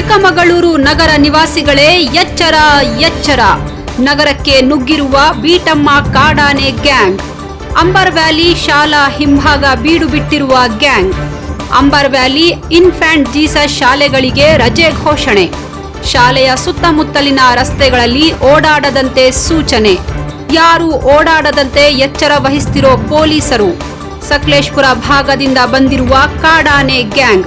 ಚಿಕ್ಕಮಗಳೂರು ನಗರ ನಿವಾಸಿಗಳೇ, ಎಚ್ಚರ ಎಚ್ಚರ. ನಗರಕ್ಕೆ ನುಗ್ಗಿರುವ ಬೀಟಮ್ಮ ಕಾಡಾನೆ ಗ್ಯಾಂಗ್. ಅಂಬರ್ ವ್ಯಾಲಿ ಶಾಲಾ ಹಿಂಭಾಗ ಬೀಡು ಬಿಟ್ಟಿರುವ gang. Amber Valley Infant Jesus ಶಾಲೆಗಳಿಗೆ ರಜೆ ಘೋಷಣೆ. ಶಾಲೆಯ ಸುತ್ತಮುತ್ತಲಿನ ರಸ್ತೆಗಳಲ್ಲಿ ಓಡಾಡದಂತೆ ಸೂಚನೆ. ಯಾರು ಓಡಾಡದಂತೆ ಎಚ್ಚರ ವಹಿಸ್ತಿರೋ ಪೊಲೀಸರು. ಸಕಲೇಶ್ಪುರ ಭಾಗದಿಂದ ಬಂದಿರುವ ಕಾಡಾನೆ ಗ್ಯಾಂಗ್.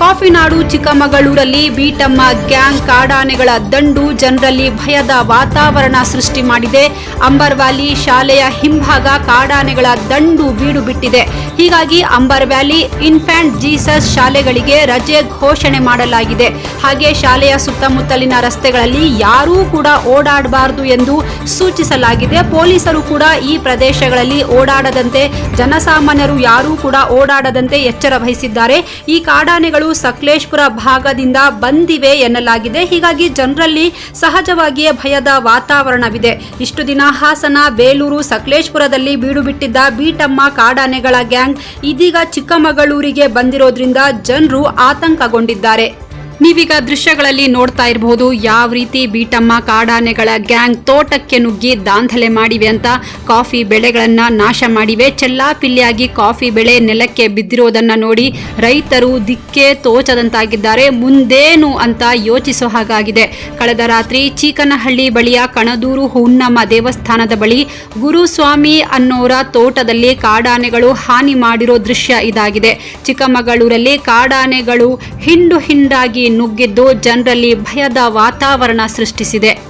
ಕಾಫಿನಾಡು ಚಿಕ್ಕಮಗಳೂರಲ್ಲಿ ಬೀಟಮ್ಮ ಗ್ಯಾಂಗ್ ಕಾಡಾನೆಗಳ ದಂಡು ಜನರಲ್ಲಿ ಭಯದ ವಾತಾವರಣ ಸೃಷ್ಟಿ ಮಾಡಿದೆ. ಅಂಬರ್ವ್ಯಾಲಿ ಶಾಲೆಯ ಹಿಂಭಾಗ ಕಾಡಾನೆಗಳ ದಂಡು ಬೀಡು ಬಿಟ್ಟಿದೆ. ಹೀಗಾಗಿ ಅಂಬರ್ವ್ಯಾಲಿ ಇನ್ಫ್ಯಾಂಟ್ ಜೀಸಸ್ ಶಾಲೆಗಳಿಗೆ ರಜೆ ಘೋಷಣೆ ಮಾಡಲಾಗಿದೆ. ಹಾಗೆ ಶಾಲೆಯ ಸುತ್ತಮುತ್ತಲಿನ ರಸ್ತೆಗಳಲ್ಲಿ ಯಾರೂ ಕೂಡ ಓಡಾಡಬಾರದು ಎಂದು ಸೂಚಿಸಲಾಗಿದೆ. ಪೊಲೀಸರು ಕೂಡ ಈ ಪ್ರದೇಶಗಳಲ್ಲಿ ಓಡಾಡದಂತೆ, ಜನಸಾಮಾನ್ಯರು ಯಾರೂ ಕೂಡ ಓಡಾಡದಂತೆ ಎಚ್ಚರ ವಹಿಸಿದ್ದಾರೆ. ಈ ಕಾಡಾನೆಗಳು ಸಕಲೇಶ್ಪುರ ಭಾಗದಿಂದ ಬಂದಿವೆ ಎನ್ನಲಾಗಿದೆ. ಹೀಗಾಗಿ ಜನರಲ್ಲಿ ಸಹಜವಾಗಿಯೇ ಭಯದ ವಾತಾವರಣವಿದೆ. ಇಷ್ಟು ದಿನ ಹಾಸನ, ಬೇಲೂರು, ಸಕಲೇಶ್ಪುರದಲ್ಲಿ ಬೀಡು ಬಿಟ್ಟಿದ್ದ ಬೀಟಮ್ಮ ಕಾಡಾನೆಗಳ ಗ್ಯಾಂಗ್ ಇದೀಗ ಚಿಕ್ಕಮಗಳೂರಿಗೆ ಬಂದಿರೋದ್ರಿಂದ ಜನರು ಆತಂಕಗೊಂಡಿದ್ದಾರೆ. ನೀವೀಗ ದೃಶ್ಯಗಳಲ್ಲಿ ನೋಡ್ತಾ ಇರಬಹುದು ಯಾವ ರೀತಿ ಬೀಟಮ್ಮ ಕಾಡಾನೆಗಳ ಗ್ಯಾಂಗ್ ತೋಟಕ್ಕೆ ನುಗ್ಗಿ ದಾಂಧಲೆ ಮಾಡಿವೆ ಅಂತ ಕಾಫಿ ಬೆಳೆಗಳನ್ನ ನಾಶ ಮಾಡಿವೆ. ಚೆಲ್ಲಾಪಿಲ್ಲಿಯಾಗಿ ಕಾಫಿ ಬೆಳೆ ನೆಲಕ್ಕೆ ಬಿದ್ದಿರೋದನ್ನ ನೋಡಿ ರೈತರು ದಿಕ್ಕೆ ತೋಚದಂತಾಗಿದ್ದಾರೆ. ಮುಂದೇನು ಅಂತ ಯೋಚಿಸೋ ಹಾಗಾಗಿದೆ. ಕಳೆದ ರಾತ್ರಿ ಚೀಕನಹಳ್ಳಿ ಬಳಿಯ ಕಣದೂರು ಹುನ್ನಮ್ಮ ದೇವಸ್ಥಾನದ ಬಳಿ ಗುರುಸ್ವಾಮಿ ಅನ್ನೋರ ತೋಟದಲ್ಲಿ ಕಾಡಾನೆಗಳು ಹಾನಿ ಮಾಡಿರೋ ದೃಶ್ಯ ಇದಾಗಿದೆ. ಚಿಕ್ಕಮಗಳೂರಲ್ಲಿ ಕಾಡಾನೆಗಳು ಹಿಂಡು ಹಿಂಡಾಗಿ ನುಗ್ಗಿದ್ದು ಜನರಲ್ಲಿ ಭಯದ ವಾತಾವರಣ ಸೃಷ್ಟಿಸಿದೆ.